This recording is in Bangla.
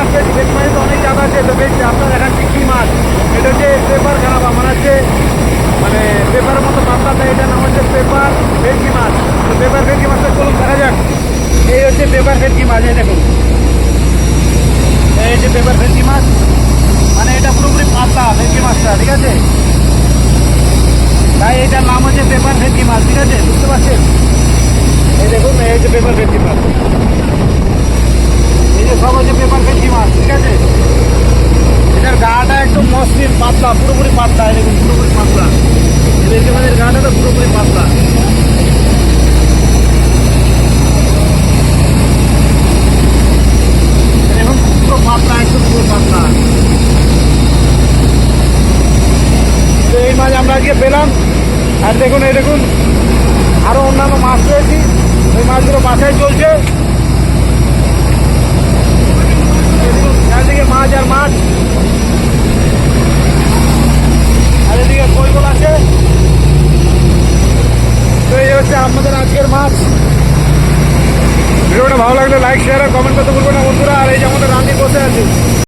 মানে অনেক আছে আপনার দেখাচ্ছি এটা হচ্ছে পেপার খারাপ, আমার হচ্ছে মানে পেপার মতো পাতলাটা এটা নাম হচ্ছে পেপার ভেটকি মাছ। পেপার ভেটকি এই পেপার ভেটকি মাছ, এই দেখুন। এই যে পেপার ভেটকি মাছ মানে এটা পুরোপুরি পাতলা ভেটকি মাছটা, ঠিক আছে? তাই এটার নাম হচ্ছে পেপার ভেটকি মাছ, ঠিক আছে? বুঝতে পারছেন? এই দেখুন, এই যে পেপার ভেটকি মাছ। পাতলা, পুরোপুরি পাতলা দেখুন, পুরোপুরি পাতলা। মাছের গাটা তো পুরোপুরি পাতলা। এই মাছ আমরা আজকে পেলাম। আর দেখুন, এই দেখুন, আরও অন্যান্য মাছ রয়েছে। ওই মাছগুলো বাসায় চলছে এই দেখুন, চারিদিকে মাছ আর মাছ আর এদিকে কইগুলো আছে আপনাদের আজকের মাছ ভিডিওটা ভালো লাগলে লাইক শেয়ার আর কমেন্ট করতে ভুলবেন না বন্ধুরা। আর এই যে আমাদের রান্নি বসে আছে।